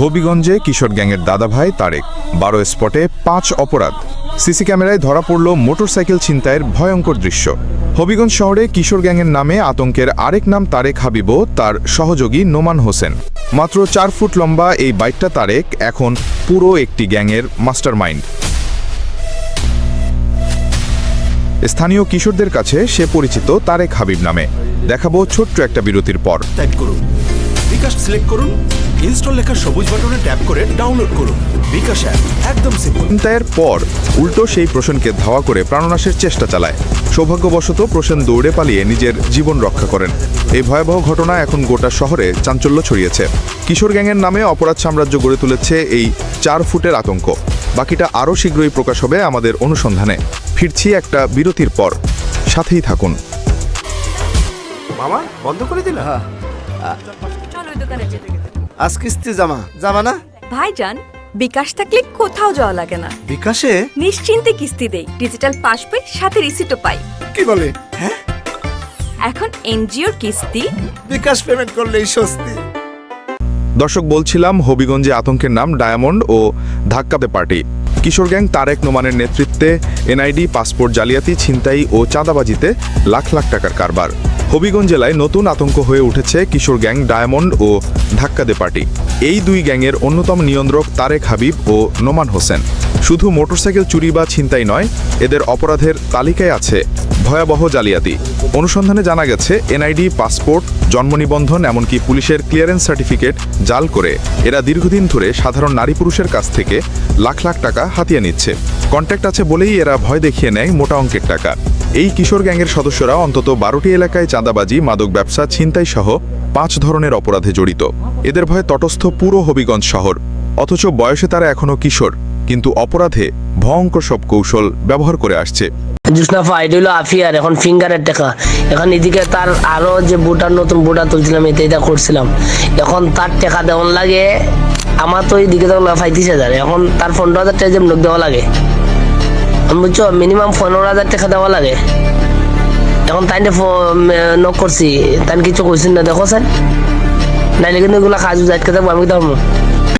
হবিগঞ্জে কিশোর গ্যাংয়ের দাদাভাই তারেক। বারো স্পটে পাঁচ অপরাধ। সিসি ক্যামেরায় ধরা পড়ল মোটরসাইকেল ছিনতাইয়ের ভয়ঙ্কর দৃশ্য। হবিগঞ্জ শহরে কিশোর গ্যাংয়ের নামে আতঙ্কের আরেক নাম তারেক হাবিব তার সহযোগী নোমান হোসেন। মাত্র চার ফুট লম্বা এই বাইকটা তারেক, এখন পুরো একটি গ্যাংয়ের মাস্টারমাইন্ড। স্থানীয় কিশোরদের কাছে সে পরিচিত তারেক হাবিব নামে। দেখাবো ছোট্ট একটা বিরতির পর। বিকাশ সিলেক্ট করুন ইনস্টল লেখা সবুজ বাটনে ট্যাপ করে ডাউনলোড করুন। বিকাশ অ্যাপ একদম সিম্পল পর উল্টো সেই প্রসেনকে ধাওয়া করে প্রাণনাশের চেষ্টা চালায়। সৌভাগ্যবশত প্রসেন দৌড়ে পালিয়ে নিজের জীবন রক্ষা করেন। এই ভয়াবহ ঘটনা এখন গোটা শহরে চাঞ্চল্য ছড়িয়েছে। কিশোর গ্যাংয়ের নামে অপরাধ সাম্রাজ্য গড়ে তুলেছে এই চার ফুটের আতঙ্ক। বাকিটা আরও শীঘ্রই প্রকাশ হবে আমাদের অনুসন্ধানে। ফিরছি একটা বিরতির পর। সাথেই থাকুন। মামা বন্ধ করে দিলা যেতে আজ কিস্তি জামা। যাবা না? ভাইজান বিকাশ থাকলে কোথাও যাওয়া লাগে না। বিকাশে? নিশ্চিন্তে কিস্তি দেই। ডিজিটাল পাস বই সাথে রিসিটও পাই। কি বলে? এখন এনজিওর কিস্তি। বিকাশ পেমেন্ট করলেই স্বস্তি। দর্শক বলছিলাম হবিগঞ্জে আতঙ্কের নাম ডায়মন্ড ও ধাক্কাতে পার্টি। কিশোর গ্যাং তারেক নোমানের নেতৃত্বে এনআইডি পাসপোর্ট জালিয়াতি ছিনতাই ও চাঁদাবাজিতে লাখ লাখ টাকার কারবার। হবিগঞ্জ জেলায় নতুন আতঙ্ক হয়ে উঠেছে কিশোর গ্যাং ডায়মন্ড ও ধাক্কাদে পার্টি। এই দুই গ্যাংয়ের অন্যতম নিয়ন্ত্রক তারেক হাবিব ও নোমান হোসেন। শুধু মোটরসাইকেল চুরি বা ছিনতাই নয়, এদের অপরাধের তালিকায় আছে ভয়াবহ জালিয়াতি। অনুসন্ধানে জানা গেছে, এনআইডি, পাসপোর্ট, জন্ম নিবন্ধন, এমনকি পুলিশের ক্লিয়ারেন্স সার্টিফিকেট জাল করে এরা দীর্ঘদিন ধরে সাধারণ নারী পুরুষের কাছ থেকে লাখ লাখ টাকা হাতিয়ে নিচ্ছে। কন্ট্যাক্ট আছে বলেই এরা ভয় দেখিয়ে নেয় মোটা অঙ্কের টাকা। এই কিশোর গ্যাংয়ের সদস্যরা অন্তত বারোটি এলাকায় চাঁদাবাজি, মাদক ব্যবসা, ছিনতাই সহ পাঁচ ধরনের অপরাধে জড়িত। এদের ভয়ে তটস্থ পুরো হবিগঞ্জ শহর। অথচ বয়সে তারা এখনও কিশোর, কিন্তু অপরাধে ভয়ঙ্কর সব কৌশল ব্যবহার করে আসছে। জুসনাফা এটা হলো আফিয়ার, এখন ফিঙ্গারের টাকা এখন এদিকে তার আরও যে বুটার, নতুন বুটা তুলছিলাম এটা এটা করছিলাম। এখন তার টাকা দেওয়ার লাগে, আমার তো এইদিকে তো পঁয়ত্রিশ হাজার এখন তার পনেরো হাজার টাকা যে দেওয়া লাগে। বুঝছ মিনিমাম পনেরো হাজার টাকা দেওয়া লাগে। এখন তাই নক করছি। তাই কিছু কইছেন না, দেখো স্যার। নাইলে কিন্তু এগুলো কাজ যাইতে যাব আমি তো